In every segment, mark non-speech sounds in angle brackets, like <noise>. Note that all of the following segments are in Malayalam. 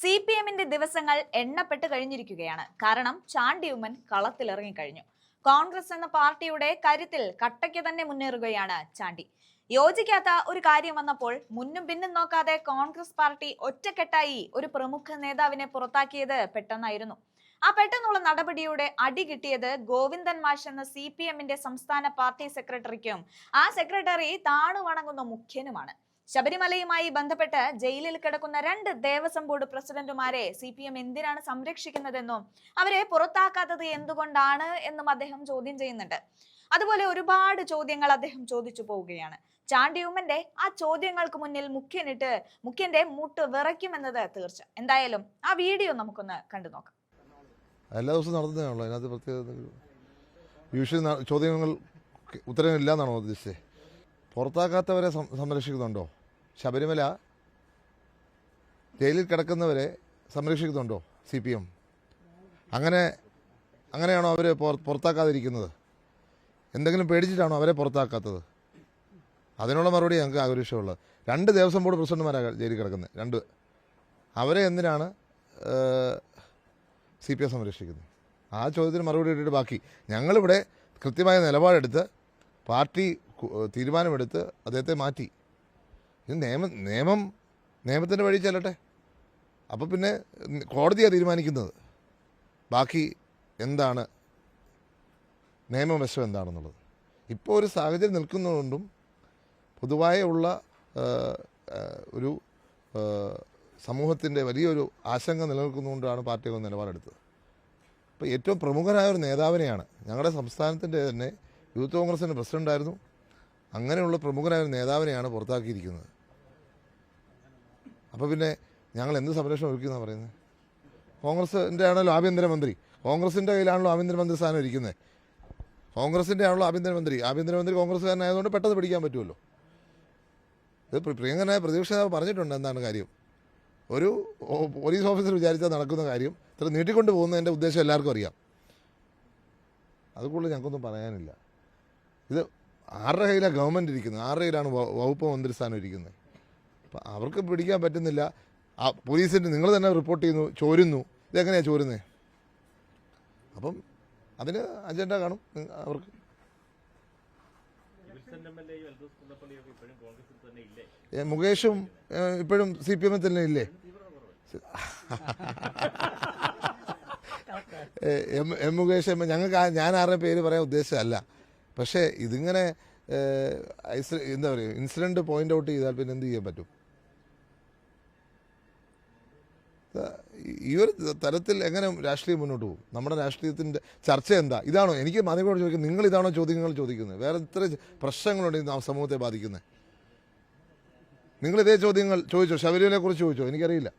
സി പി എമ്മിന്റെ ദിവസങ്ങൾ എണ്ണപ്പെട്ട് കഴിഞ്ഞിരിക്കുകയാണ്. കാരണം ചാണ്ടിയുമ്മൻ കളത്തിലിറങ്ങി കഴിഞ്ഞു കോൺഗ്രസ് എന്ന പാർട്ടിയുടെ കരുത്തിൽ കട്ടയ്ക്ക് തന്നെ മുന്നേറുകയാണ് ചാണ്ടി. യോജിക്കാത്ത ഒരു കാര്യം വന്നപ്പോൾ മുന്നും പിന്നും നോക്കാതെ കോൺഗ്രസ് പാർട്ടി ഒറ്റക്കെട്ടായി ഒരു പ്രമുഖ നേതാവിനെ പുറത്താക്കിയത് പെട്ടെന്നായിരുന്നു. ആ പെട്ടെന്നുള്ള നടപടിയുടെ അടി കിട്ടിയത് ഗോവിന്ദൻ മാഷ് എന്ന സി പി എമ്മിന്റെ സംസ്ഥാന പാർട്ടി സെക്രട്ടറിക്കും ആ സെക്രട്ടറി താണു വണങ്ങുന്ന മുഖ്യനുമാണ്. ശബരിമലയുമായി ബന്ധപ്പെട്ട് ജയിലിൽ കിടക്കുന്ന രണ്ട് ദേവസ്വം ബോർഡ് പ്രസിഡന്റുമാരെ സി പി എം എന്തിനാണ് സംരക്ഷിക്കുന്നതെന്നും അവരെ പുറത്താക്കാത്തത് എന്തുകൊണ്ടാണ് എന്നും അദ്ദേഹം ചോദ്യം ചെയ്യുന്നുണ്ട്. അതുപോലെ ഒരുപാട് ചോദ്യങ്ങൾ അദ്ദേഹം ചോദിച്ചു പോവുകയാണ്. ചാണ്ടിയുമ്മന്റെ ആ ചോദ്യങ്ങൾക്ക് മുന്നിൽ മുഖ്യനിട്ട് മുഖ്യന്റെ മുട്ട് വിറയ്ക്കുമെന്നത് തീർച്ച. എന്തായാലും ആ വീഡിയോ നമുക്കൊന്ന് കണ്ടു നോക്കാം. എല്ലാ ദിവസവും നടന്നതാണല്ലോ അതിനകത്ത് പ്രത്യേകത ചോദ്യങ്ങൾ ഉത്തരവില്ല ഉദ്ദേശിച്ചത്? പുറത്താക്കാത്തവരെ സംരക്ഷിക്കുന്നുണ്ടോ? ശബരിമല ജയിലിൽ കിടക്കുന്നവരെ സംരക്ഷിക്കുന്നുണ്ടോ സി പി എം അങ്ങനെ അങ്ങനെയാണോ അവരെ പുറത്താക്കാതിരിക്കുന്നത്? എന്തെങ്കിലും പേടിച്ചിട്ടാണോ അവരെ പുറത്താക്കാത്തത്? അതിനുള്ള മറുപടി ഞങ്ങൾക്ക് ആഗ്രഹിച്ചുള്ളത് രണ്ട് ദേവസ്വം ബോർഡ് പ്രസിഡന്റുമാരാണ് ജയിലിൽ കിടക്കുന്നത് രണ്ട്. അവരെ എന്തിനാണ് സി പി എം സംരക്ഷിക്കുന്നത്? ആ ചോദ്യത്തിന് മറുപടി ഇട്ടിട്ട് ബാക്കി. ഞങ്ങളിവിടെ കൃത്യമായ നിലപാടെടുത്ത് പാർട്ടി തീരുമാനമെടുത്ത് അദ്ദേഹത്തെ മാറ്റി. നിയമം നിയമം നിയമത്തിന്റെ വഴി ചെല്ലട്ടെ. അപ്പോൾ പിന്നെ കോടതിയാണ് തീരുമാനിക്കുന്നത്. ബാക്കി എന്താണ്? നിയമവശം എന്താണെന്നുള്ളത്. ഇപ്പോൾ ഒരു സാഹചര്യം നിൽക്കുന്നതുകൊണ്ടും പൊതുവായ ഉള്ള ഒരു സമൂഹത്തിന്റെ വലിയൊരു ആശങ്ക നിലനിൽക്കുന്നതുകൊണ്ടാണ് പാർട്ടികൾ നിലപാടെടുത്തത്. അപ്പോൾ ഏറ്റവും പ്രമുഖനായ ഒരു നേതാവിനെയാണ് ഞങ്ങളുടെ സംസ്ഥാനത്തിന്റെ തന്നെ യൂത്ത് കോൺഗ്രസിന്റെ പ്രസിഡന്റായിരുന്നു അങ്ങനെയുള്ള പ്രമുഖനായ ഒരു നേതാവിനെയാണ് പുറത്താക്കിയിരിക്കുന്നത്. അപ്പോൾ പിന്നെ ഞങ്ങൾ എന്ത് സംരക്ഷണം ഒരുക്കുന്നതാണ് പറയുന്നത് കോൺഗ്രസിന്റെ ആണല്ലോ ആഭ്യന്തരമന്ത്രി. കോൺഗ്രസിന്റെ കയ്യിലാണല്ലോ ആഭ്യന്തരമന്ത്രി സ്ഥാനം ഇരിക്കുന്നത് കോൺഗ്രസിന്റെ ആണല്ലോ ആഭ്യന്തരമന്ത്രി. ആഭ്യന്തരമന്ത്രി കോൺഗ്രസ്സുകാരനായതുകൊണ്ട് പെട്ടെന്ന് പിടിക്കാൻ പറ്റുമല്ലോ. ഇത് പ്രി- പ്രിയങ്കരനായ പ്രതിപക്ഷ നേതാവ് പറഞ്ഞിട്ടുണ്ട് എന്താണ് കാര്യം? ഒരു പോലീസ് ഓഫീസർ വിചാരിച്ചാൽ നടക്കുന്ന കാര്യം ഇത്ര നീട്ടിക്കൊണ്ട് പോകുന്നതിന്റെ ഉദ്ദേശം എല്ലാവർക്കും അറിയാം. അത് കൂടുതൽ ഞങ്ങൾക്കൊന്നും പറയാനില്ല. ഇത് ആരുടെ കയ്യിലാണ് ഗവൺമെന്റ് ഇരിക്കുന്നത്? ആരുടെ കയ്യിലാണ് വകുപ്പ് മന്ത്രി സ്ഥാനം ഇരിക്കുന്നത് അപ്പം അവർക്ക് പിടിക്കാൻ പറ്റുന്നില്ല. ആ പോലീസിന് നിങ്ങൾ തന്നെ റിപ്പോർട്ട് ചെയ്യുന്നു ചോരുന്നു. ഇതെങ്ങനെയാണ് ചോരുന്നത് അപ്പം അതിന് അജണ്ട കാണും. അവർക്ക്. മുകേഷും ഇപ്പോഴും സി പി എമ്മിൽ തന്നെ ഇല്ലേ? <laughs> എം എം മുകേഷ് എം ഞങ്ങൾക്ക് ഞാൻ ആരുടെ പേര് പറയാൻ ഉദ്ദേശമല്ല പക്ഷേ ഇതിങ്ങനെ എന്താ പറയുക ഇൻസിഡന്റ് പോയിന്റ് ഔട്ട് ചെയ്താൽ പിന്നെ എന്ത് ചെയ്യാൻ പറ്റും ഇത് ഈ ഒരു തരത്തിൽ എങ്ങനെ രാഷ്ട്രീയം മുന്നോട്ട് പോകും? നമ്മുടെ രാഷ്ട്രീയത്തിന്റെ ചർച്ച എന്താ? ഇതാണോ? എനിക്ക് മാധ്യമങ്ങളോട് ചോദിക്കുന്നത് നിങ്ങൾ ഇതാണോ ചോദ്യങ്ങൾ ചോദിക്കുന്നത്? വേറെ എത്ര പ്രശ്നങ്ങളുണ്ട് ഇന്ന് സമൂഹത്തെ ബാധിക്കുന്നത്. നിങ്ങൾ ഇതേ ചോദ്യങ്ങൾ ചോദിച്ചോ? ശബരിമലയെ കുറിച്ച് ചോദിച്ചോ? എനിക്കറിയില്ല.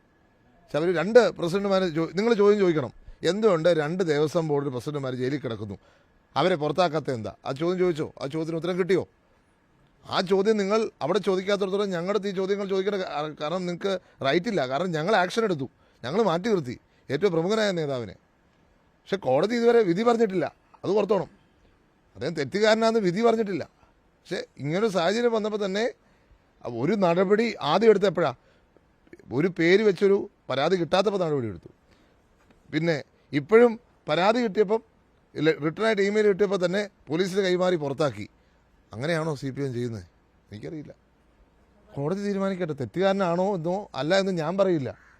ശബരി രണ്ട് പ്രസിഡന്റുമാരെ നിങ്ങൾ ചോദ്യം ചോദിക്കണം. എന്തുകൊണ്ട് രണ്ട് ദേവസ്വം ബോർഡിൽ പ്രസിഡന്റുമാർ ജയിലിൽ കിടക്കുന്നു? അവരെ പുറത്താക്കാത്ത എന്താ? ആ ചോദ്യം ചോദിച്ചോ? ആ ചോദ്യത്തിന് ഉത്തരം കിട്ടിയോ? ആ ചോദ്യം നിങ്ങൾ അവിടെ ചോദിക്കാത്തടത്തോളം ഞങ്ങളുടെ ഈ ചോദ്യങ്ങൾ ചോദിക്കേണ്ട കാരണം നിങ്ങൾക്ക് റൈറ്റ് ഇല്ല കാരണം ഞങ്ങൾ ആക്ഷൻ എടുത്തു. ഞങ്ങൾ മാറ്റി നിർത്തി. ഏറ്റവും പ്രമുഖനായ നേതാവിനെ. പക്ഷെ കോടതി ഇതുവരെ വിധി പറഞ്ഞിട്ടില്ല. അത് പുറത്തോണം അദ്ദേഹം തെറ്റുകാരനാന്ന് വിധി പറഞ്ഞിട്ടില്ല. പക്ഷെ ഇങ്ങനൊരു സാഹചര്യം വന്നപ്പോൾ തന്നെ ഒരു നടപടി ആദ്യം എടുത്തപ്പോഴാ ഒരു പേര് വെച്ചൊരു പരാതി കിട്ടാത്തപ്പോൾ നടപടി എടുത്തു. പിന്നെ ഇപ്പോഴും പരാതി കിട്ടിയപ്പം റിട്ടേൺ ആയിട്ട് ഇമെയിൽ കിട്ടിയപ്പോൾ തന്നെ പോലീസിന് കൈമാറി പുറത്താക്കി. അങ്ങനെയാണോ സി പി എം ചെയ്യുന്നത്? എനിക്കറിയില്ല. കോടതി തീരുമാനിക്കട്ടെ. തെറ്റുകാരനാണോ എന്നോ അല്ല എന്ന് ഞാൻ പറയില്ല.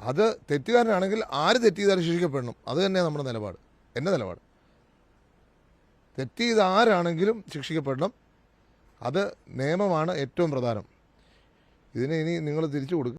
അത് തെറ്റുകാരനാണെങ്കിൽ ആര് തെറ്റ് ചെയ്താലും ശിക്ഷിക്കപ്പെടണം. അത് തന്നെയാണ് നമ്മുടെ നിലപാട്. എന്റെ നിലപാട്. തെറ്റ് ആരാണെങ്കിലും ശിക്ഷിക്കപ്പെടണം. അത് നിയമമാണ് ഏറ്റവും പ്രധാനം. ഇതിനെ ഇനി നിങ്ങൾ തിരിച്ചു കൊടുക്കുക